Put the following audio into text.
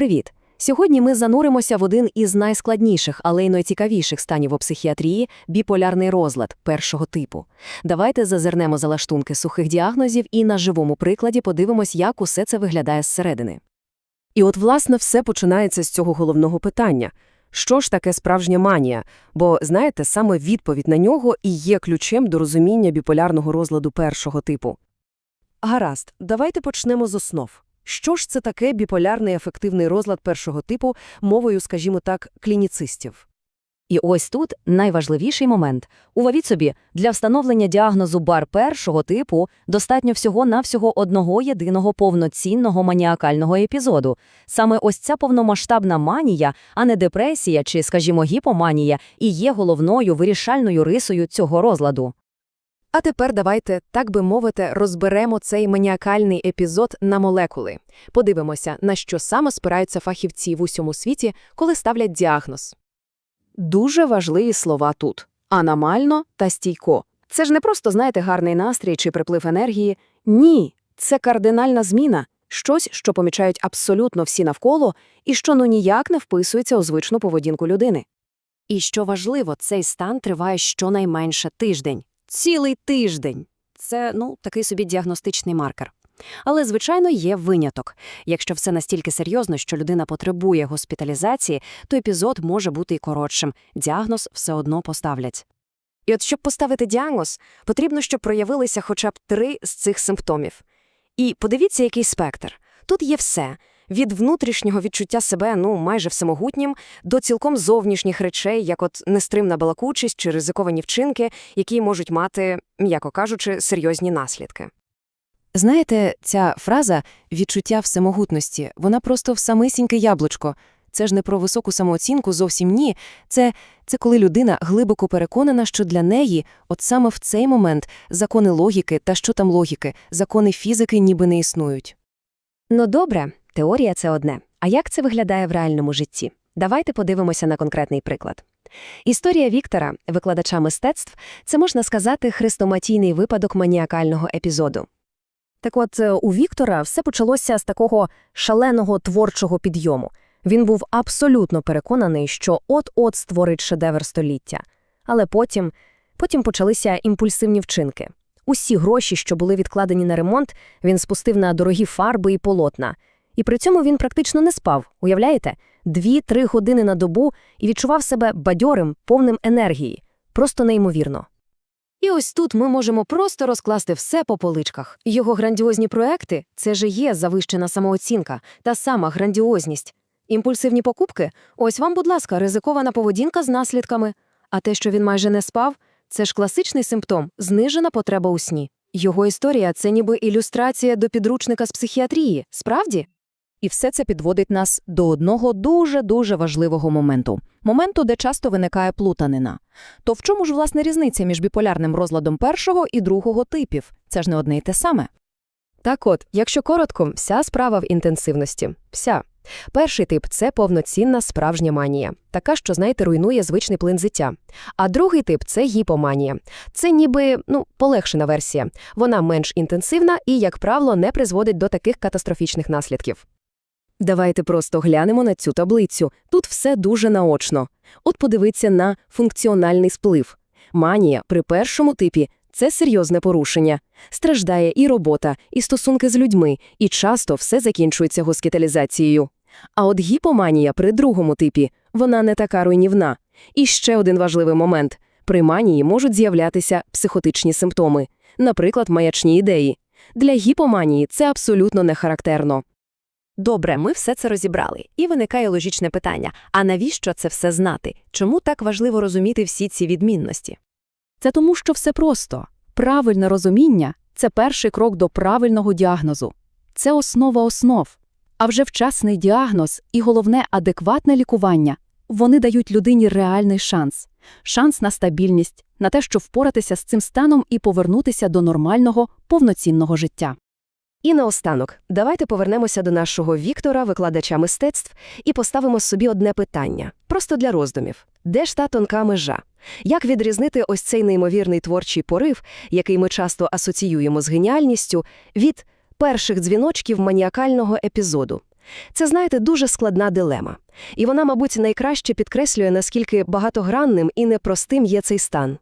Привіт! Сьогодні ми зануримося в один із найскладніших, але й найцікавіших станів у психіатрії біполярний розлад першого типу. Давайте зазирнемо за лаштунки сухих діагнозів і на живому прикладі подивимось, як усе це виглядає зсередини. І от, власне, все починається з цього головного питання. Що ж таке справжня манія? Бо, знаєте, саме відповідь на нього і є ключем до розуміння біполярного розладу першого типу. Гаразд, давайте почнемо з основ. Що ж це таке біполярний ефективний розлад першого типу мовою, скажімо так, клініцистів? І ось тут найважливіший момент. Увавіть собі, для встановлення діагнозу бар першого типу достатньо всього-навсього одного єдиного повноцінного маніакального епізоду. Саме ось ця повномасштабна манія, а не депресія чи, скажімо, гіпоманія, і є головною вирішальною рисою цього розладу. А тепер давайте, так би мовити, розберемо цей маніакальний епізод на молекули. Подивимося, на що саме спираються фахівці в усьому світі, коли ставлять діагноз. Дуже важливі слова тут аномально та стійко. Це ж не просто, знаєте, гарний настрій чи приплив енергії. Ні, це кардинальна зміна, щось, що помічають абсолютно всі навколо, і що ну ніяк не вписується у звичну поведінку людини. І що важливо, цей стан триває щонайменше тиждень. Цілий тиждень. Це, ну, такий собі діагностичний маркер. Але, звичайно, є виняток. Якщо все настільки серйозно, що людина потребує госпіталізації, то епізод може бути і коротшим. Діагноз все одно поставлять. І от щоб поставити діагноз, потрібно, щоб проявилися хоча б три з цих симптомів. І подивіться, який спектр. Тут є все. Від внутрішнього відчуття себе ну майже всемогутнім до цілком зовнішніх речей, як от нестримна балакучість чи ризиковані вчинки, які можуть мати, м'яко кажучи, серйозні наслідки. Знаєте, ця фраза відчуття всемогутності, вона просто в самисіньке яблучко. Це ж не про високу самооцінку, зовсім ні. Це, це коли людина глибоко переконана, що для неї, от саме в цей момент, закони логіки та що там логіки, закони фізики ніби не існують. Ну добре, теорія це одне. А як це виглядає в реальному житті? Давайте подивимося на конкретний приклад. Історія Віктора, викладача мистецтв, це можна сказати хрестоматійний випадок маніакального епізоду. Так от е, у Віктора все почалося з такого шаленого творчого підйому. Він був абсолютно переконаний, що от-от створить шедевр століття. Але потім, потім почалися імпульсивні вчинки. Усі гроші, що були відкладені на ремонт, він спустив на дорогі фарби і полотна. І при цьому він практично не спав, уявляєте? Дві-три години на добу і відчував себе бадьорим, повним енергії. Просто неймовірно. І ось тут ми можемо просто розкласти все по поличках. Його грандіозні проекти це же є завищена самооцінка, та сама грандіозність. Імпульсивні покупки ось вам, будь ласка, ризикована поведінка з наслідками. А те, що він майже не спав, це ж класичний симптом знижена потреба у сні. Його історія це ніби ілюстрація до підручника з психіатрії, справді? І все це підводить нас до одного дуже-дуже важливого моменту. Моменту, де часто виникає плутанина. То в чому ж, власне, різниця між біполярним розладом першого і другого типів? Це ж не одне й те саме. Так от, якщо коротко, вся справа в інтенсивності. Вся. Перший тип це повноцінна справжня манія, така, що, знаєте, руйнує звичний плин життя. А другий тип це гіпоманія. Це ніби ну, полегшена версія. Вона менш інтенсивна і, як правило, не призводить до таких катастрофічних наслідків. Давайте просто глянемо на цю таблицю. Тут все дуже наочно. От подивіться на функціональний сплив. Манія при першому типі це серйозне порушення. Страждає і робота, і стосунки з людьми, і часто все закінчується госпіталізацією. А от гіпоманія при другому типі вона не така руйнівна. І ще один важливий момент: при манії можуть з'являтися психотичні симптоми, наприклад, маячні ідеї. Для гіпоманії це абсолютно не характерно. Добре, ми все це розібрали. І виникає логічне питання: а навіщо це все знати? Чому так важливо розуміти всі ці відмінності? Це тому, що все просто. Правильне розуміння це перший крок до правильного діагнозу. Це основа основ. А вже вчасний діагноз і головне адекватне лікування вони дають людині реальний шанс, шанс на стабільність, на те, щоб впоратися з цим станом і повернутися до нормального, повноцінного життя. І наостанок, давайте повернемося до нашого Віктора, викладача мистецтв, і поставимо собі одне питання просто для роздумів: де ж та тонка межа? Як відрізнити ось цей неймовірний творчий порив, який ми часто асоціюємо з геніальністю, від перших дзвіночків маніакального епізоду? Це, знаєте, дуже складна дилема. І вона, мабуть, найкраще підкреслює, наскільки багатогранним і непростим є цей стан.